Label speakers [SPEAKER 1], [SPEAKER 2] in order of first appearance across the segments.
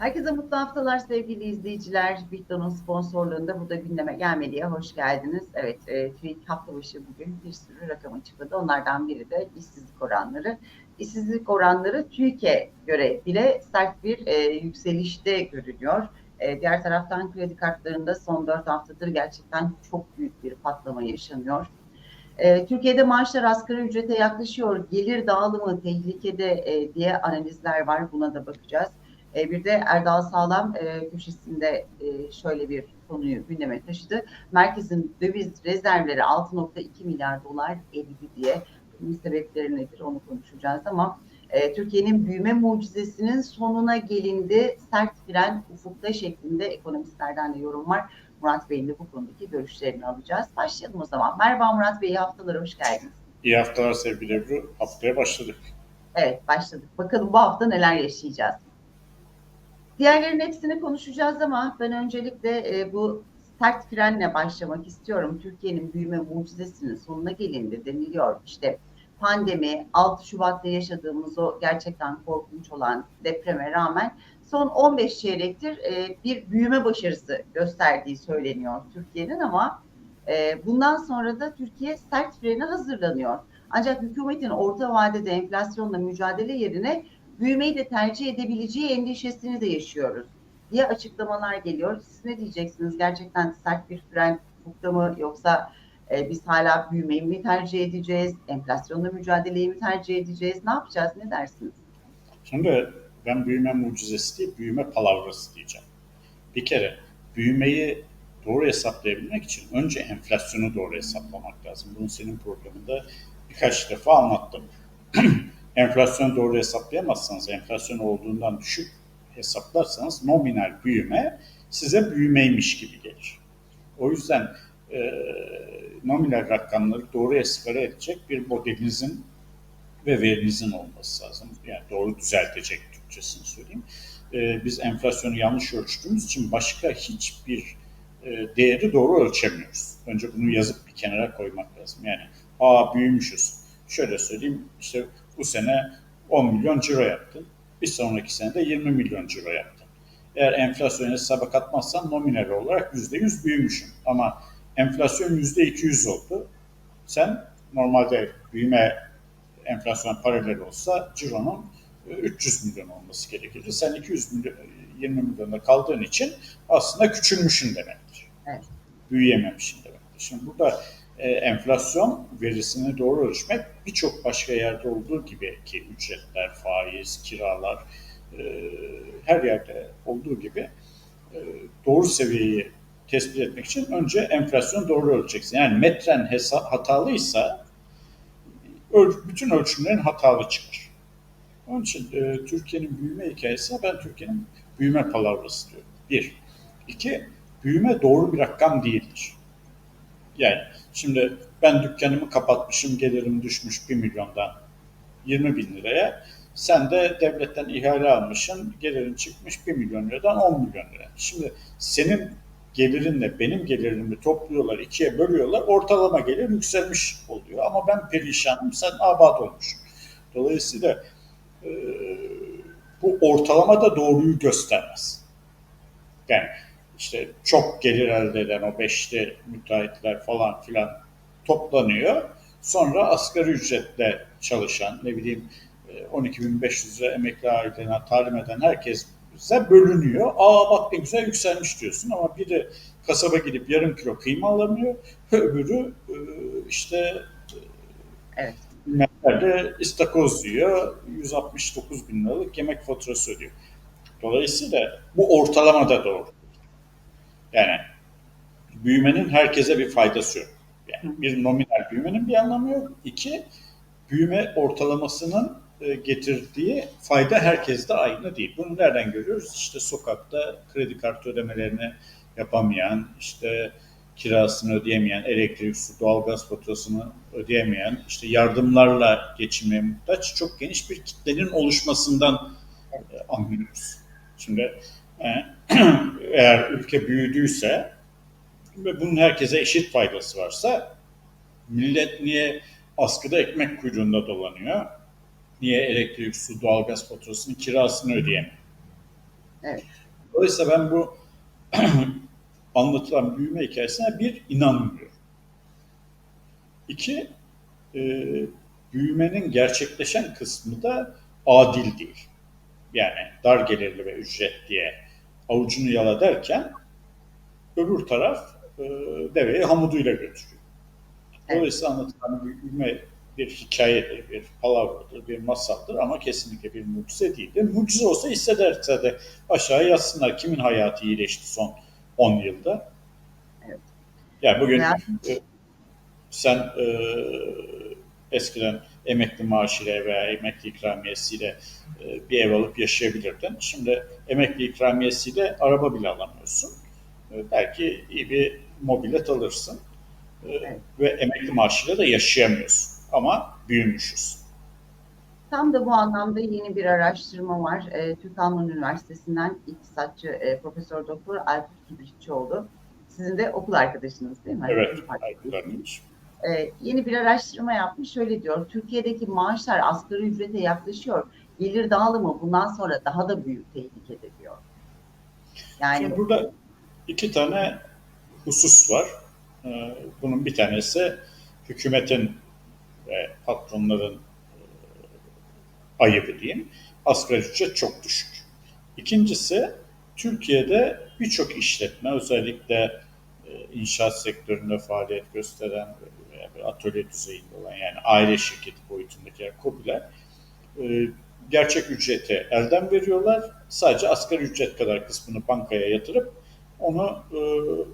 [SPEAKER 1] Herkese mutlu haftalar sevgili izleyiciler. Bitdo'nun sponsorluğunda burada gündeme gelmediye hoş geldiniz. Evet, e, TÜİK hafta başı bugün bir sürü rakam açıkladı. Onlardan biri de işsizlik oranları. İşsizlik oranları TÜİK'e göre bile sert bir e, yükselişte görünüyor. E, diğer taraftan kredi kartlarında son 4 haftadır gerçekten çok büyük bir patlama yaşanıyor. E, Türkiye'de maaşlar asgari ücrete yaklaşıyor. Gelir dağılımı tehlikede e, diye analizler var. Buna da bakacağız. E, bir de Erdal Sağlam e, köşesinde e, şöyle bir konuyu gündeme taşıdı. Merkezin döviz rezervleri 6.2 milyar dolar eridi diye. Bunun sebepleri nedir onu konuşacağız ama e, Türkiye'nin büyüme mucizesinin sonuna gelindi. Sert fren ufukta şeklinde ekonomistlerden de yorum var. Murat Bey'in de bu konudaki görüşlerini alacağız. Başlayalım o zaman. Merhaba Murat Bey, iyi haftalar, hoş geldiniz.
[SPEAKER 2] İyi haftalar sevgili Ebru. Haftaya başladık.
[SPEAKER 1] Evet, başladık. Bakalım bu hafta neler yaşayacağız. Diğerlerin hepsini konuşacağız ama ben öncelikle e, bu sert frenle başlamak istiyorum. Türkiye'nin büyüme mucizesinin sonuna gelindi deniliyor. İşte pandemi, 6 Şubat'ta yaşadığımız o gerçekten korkunç olan depreme rağmen son 15 çeyrektir e, bir büyüme başarısı gösterdiği söyleniyor Türkiye'nin ama e, bundan sonra da Türkiye sert frene hazırlanıyor. Ancak hükümetin orta vadede enflasyonla mücadele yerine büyümeyi de tercih edebileceği endişesini de yaşıyoruz diye açıklamalar geliyor. Siz ne diyeceksiniz? Gerçekten sert bir fren hukukta mı yoksa e, biz hala büyümeyi mi tercih edeceğiz? Enflasyonla mücadeleyi mi tercih edeceğiz? Ne yapacağız? Ne dersiniz?
[SPEAKER 2] Şimdi ben büyüme mucizesi değil, büyüme palavrası diyeceğim. Bir kere büyümeyi doğru hesaplayabilmek için önce enflasyonu doğru hesaplamak lazım. Bunu senin programında birkaç defa anlattım. enflasyonu doğru hesaplayamazsanız, enflasyon olduğundan düşük hesaplarsanız nominal büyüme size büyümeymiş gibi gelir. O yüzden e, nominal rakamları doğru esfere edecek bir modelinizin ve verinizin olması lazım. Yani doğru düzeltecek Türkçesini söyleyeyim. E, biz enflasyonu yanlış ölçtüğümüz için başka hiçbir e, değeri doğru ölçemiyoruz. Önce bunu yazıp bir kenara koymak lazım. Yani aa büyümüşüz. Şöyle söyleyeyim işte bu sene 10 milyon ciro yaptın. Bir sonraki sene de 20 milyon ciro yaptın. Eğer enflasyonu hesaba katmazsan nominal olarak %100 büyümüşsün. Ama enflasyon %200 oldu. Sen normalde büyüme enflasyon paralel olsa cironun 300 milyon olması gerekir. Sen 200 milyon, 20 milyonda kaldığın için aslında küçülmüşsün demektir.
[SPEAKER 1] Evet.
[SPEAKER 2] Büyüyememişsin demektir. Şimdi burada e, enflasyon verisini doğru ölçmek birçok başka yerde olduğu gibi ki ücretler, faiz, kiralar e, her yerde olduğu gibi e, doğru seviyeyi tespit etmek için önce enflasyon doğru ölçeceksin. Yani metren hesa- hatalıysa öl- bütün ölçümlerin hatalı çıkar. Onun için e, Türkiye'nin büyüme hikayesi ben Türkiye'nin büyüme palavrası diyorum. Bir. İki, büyüme doğru bir rakam değildir. Yani şimdi ben dükkanımı kapatmışım, gelirim düşmüş 1 milyondan 20 bin liraya. Sen de devletten ihale almışsın, gelirin çıkmış 1 milyon liradan 10 milyon lira. Şimdi senin gelirinle benim gelirimi topluyorlar, ikiye bölüyorlar, ortalama gelir yükselmiş oluyor. Ama ben perişanım, sen abat olmuşsun. Dolayısıyla e, bu ortalama da doğruyu göstermez. Yani işte çok gelir elde eden o beşli müteahhitler falan filan toplanıyor. Sonra asgari ücretle çalışan ne bileyim 12.500 lira emekli ailelerine talim eden herkes bize bölünüyor. Aa bak ne güzel yükselmiş diyorsun ama biri kasaba gidip yarım kilo kıyma alamıyor. Öbürü işte
[SPEAKER 1] Evet.
[SPEAKER 2] nerede istakoz yiyor. 169 bin liralık yemek faturası ödüyor. Dolayısıyla bu ortalama da doğru. Yani büyümenin herkese bir faydası yok. Yani bir nominal büyümenin bir anlamı yok. İki, büyüme ortalamasının getirdiği fayda herkeste aynı değil. Bunu nereden görüyoruz? İşte sokakta kredi kartı ödemelerini yapamayan, işte kirasını ödeyemeyen, elektrik, su, doğalgaz faturasını ödeyemeyen, işte yardımlarla geçinmeye muhtaç çok geniş bir kitlenin oluşmasından anlıyoruz. Şimdi eğer ülke büyüdüyse ve bunun herkese eşit faydası varsa millet niye askıda ekmek kuyruğunda dolanıyor? Niye elektrik, su, doğalgaz faturasının kirasını ödeyemiyor?
[SPEAKER 1] Evet.
[SPEAKER 2] Dolayısıyla ben bu anlatılan büyüme hikayesine bir inanmıyorum. İki, e, büyümenin gerçekleşen kısmı da adil değil. Yani dar gelirli ve ücret diye avucunu yala derken öbür taraf e, deveyi hamuduyla götürüyor. Dolayısıyla anlatılan büyüme bir hikayedir, bir palavradır, bir masaldır ama kesinlikle bir mucize değildir. Mucize olsa hissederse de aşağı yazsınlar. Kimin hayatı iyileşti son 10 yılda?
[SPEAKER 1] Evet.
[SPEAKER 2] Yani bugün
[SPEAKER 1] Yani-
[SPEAKER 2] e, sen e, eskiden emekli maaşıyla veya emekli ikramiyesiyle e, bir ev alıp yaşayabilirdin. Şimdi emekli ikramiyesiyle araba bile alamıyorsun. E, belki iyi bir mobilet alırsın. E,
[SPEAKER 1] Evet.
[SPEAKER 2] Ve emekli maaşıyla da yaşayamıyorsun. Ama büyümüşüz.
[SPEAKER 1] Tam da bu anlamda yeni bir araştırma var. E, Türk Alman Üniversitesi'nden iktisatçı e, Profesör Doktor Alp Kibritçioğlu. Sizin de okul arkadaşınız değil mi?
[SPEAKER 2] Evet,
[SPEAKER 1] Sınıf arkadaşınız. E, yeni bir araştırma yapmış. Şöyle diyor. Türkiye'deki maaşlar asgari ücrete yaklaşıyor. Gelir dağılımı bundan sonra daha da büyük tehlikede diyor. Yani
[SPEAKER 2] Şimdi burada iki tane husus var. Ee, Bunun bir tanesi hükümetin ve patronların e, ayıbı diyeyim. Asgari ücret çok düşük. İkincisi Türkiye'de birçok işletme özellikle e, inşaat sektöründe faaliyet gösteren bir atölye düzeyinde olan yani aile şirketi boyutundaki KOBİ'ler e, gerçek ücreti elden veriyorlar. Sadece asgari ücret kadar kısmını bankaya yatırıp onu e,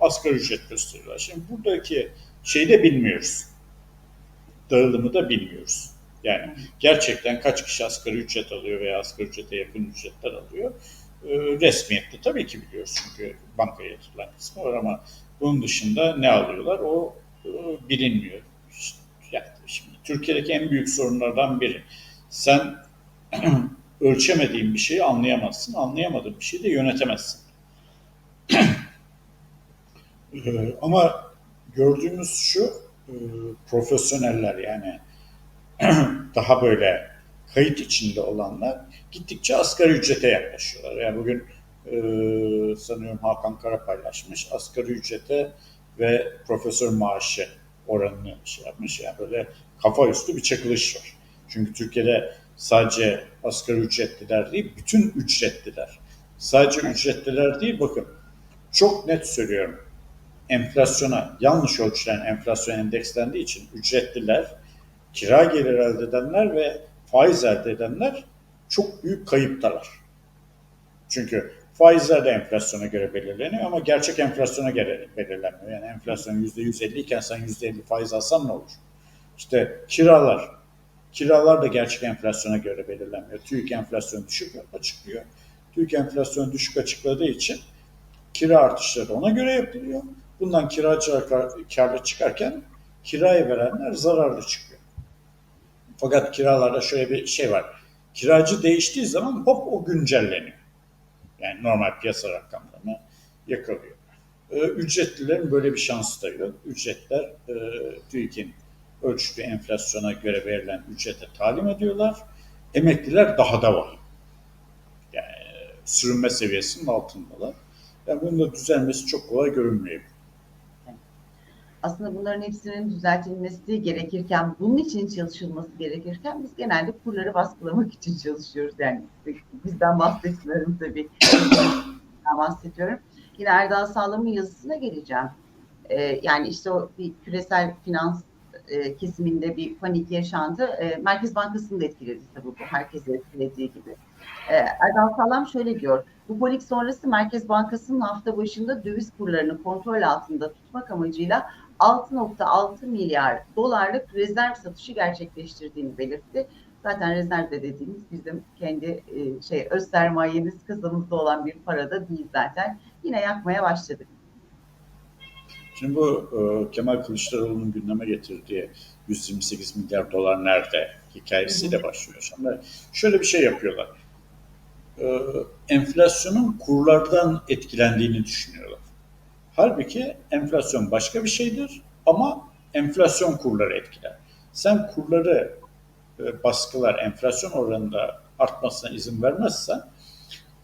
[SPEAKER 2] asgari ücret gösteriyorlar. Şimdi buradaki şeyi de bilmiyoruz. Dağılımı da bilmiyoruz. Yani gerçekten kaç kişi asgari ücret alıyor veya asgari ücrete yakın ücretler alıyor. E, resmiyette tabii ki biliyoruz çünkü bankaya yatırılan kısmı var ama bunun dışında ne alıyorlar o bilinmiyor. Yani şimdi Türkiye'deki en büyük sorunlardan biri. Sen ölçemediğin bir şeyi anlayamazsın. Anlayamadığın bir şeyi de yönetemezsin. Ee, Ama gördüğümüz şu e, profesyoneller yani daha böyle kayıt içinde olanlar gittikçe asgari ücrete yaklaşıyorlar. Yani bugün e, sanıyorum Hakan Kara paylaşmış asgari ücrete ve profesör maaşı oranını şey yapmış. Yani böyle kafa üstü bir çakılış var. Çünkü Türkiye'de sadece asgari ücretliler değil, bütün ücretliler. Sadece ücretliler değil, bakın çok net söylüyorum. Enflasyona, yanlış ölçülen enflasyon endekslendiği için ücretliler, kira gelir elde edenler ve faiz elde edenler çok büyük kayıptalar. Çünkü faizler de enflasyona göre belirleniyor ama gerçek enflasyona göre belirlenmiyor. Yani enflasyon %150 iken sen %50 faiz alsan ne olur? İşte kiralar, Kiralar da gerçek enflasyona göre belirlenmiyor. TÜİK enflasyon düşük açıklıyor. TÜİK enflasyon düşük açıkladığı için kira artışları ona göre yapılıyor. Bundan kiracılar karlı çıkarken kiraya verenler zararlı çıkıyor. Fakat kiralarda şöyle bir şey var. Kiracı değiştiği zaman hop o güncelleniyor. Yani normal piyasa rakamlarını yakalıyor. Ee, ücretlilerin böyle bir şansı da yok. Ücretler e, TÜİK'in ölçütü enflasyona göre verilen ücrete talim ediyorlar. Emekliler daha da var. Yani sürünme seviyesinin altındalar. Yani bunun da düzelmesi çok kolay görünmüyor.
[SPEAKER 1] Aslında bunların hepsinin düzeltilmesi gerekirken, bunun için çalışılması gerekirken biz genelde kurları baskılamak için çalışıyoruz. Yani bizden bahsetmiyorum tabii. Bahsediyorum. Yine Erdal Sağlam'ın yazısına geleceğim. Ee, yani işte o bir küresel finans e, kesiminde bir panik yaşandı. E, Merkez Bankası'nı da etkiledi tabii bu. Herkesi etkilediği gibi. E, Erdal Sağlam şöyle diyor. Bu panik sonrası Merkez Bankası'nın hafta başında döviz kurlarını kontrol altında tutmak amacıyla 6.6 milyar dolarlık rezerv satışı gerçekleştirdiğini belirtti. Zaten rezerv de dediğimiz bizim kendi e, şey öz sermayemiz kasamızda olan bir para da değil zaten. Yine yakmaya başladık.
[SPEAKER 2] Şimdi bu e, Kemal Kılıçdaroğlu'nun gündeme getirdiği 128 milyar dolar nerede hikayesiyle başlıyor. Şimdi şöyle bir şey yapıyorlar. E, enflasyonun kurlardan etkilendiğini düşünüyorlar. Halbuki enflasyon başka bir şeydir ama enflasyon kurları etkiler. Sen kurları e, baskılar, enflasyon oranında artmasına izin vermezsen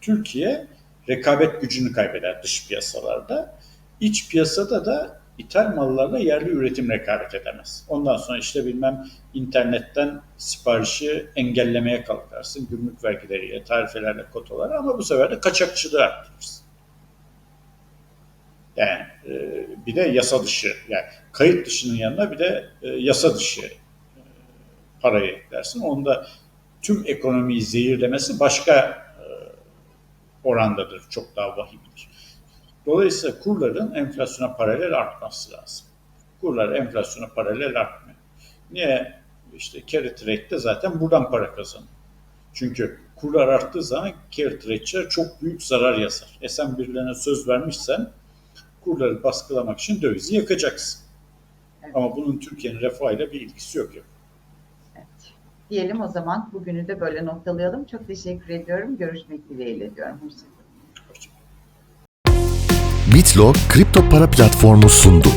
[SPEAKER 2] Türkiye rekabet gücünü kaybeder dış piyasalarda. İç piyasada da ithal mallarla yerli üretim rekabet edemez. Ondan sonra işte bilmem internetten siparişi engellemeye kalkarsın. Gümrük vergileriyle, tarifelerle, kotalar ama bu sefer de kaçakçılığı arttırırsın. Yani e, bir de yasa dışı, yani kayıt dışının yanına bir de e, yasa dışı e, parayı eklersin. Onda tüm ekonomiyi zehirlemesi başka e, orandadır, çok daha vahimdir. Dolayısıyla kurların enflasyona paralel artması lazım. Kurlar enflasyona paralel artmıyor. Niye? İşte carry trade'de zaten buradan para kazanıyor. Çünkü kurlar arttığı zaman carry çok büyük zarar yazar. E sen birilerine söz vermişsen kurları baskılamak için dövizi yakacaksın.
[SPEAKER 1] Evet.
[SPEAKER 2] Ama bunun Türkiye'nin refahıyla bir ilgisi yok. yok.
[SPEAKER 1] Evet. Diyelim o zaman bugünü de böyle noktalayalım. Çok teşekkür ediyorum. Görüşmek dileğiyle diyorum. Hoşçakalın.
[SPEAKER 2] Hoşçakalın.
[SPEAKER 3] Bitlo kripto para platformu sundu.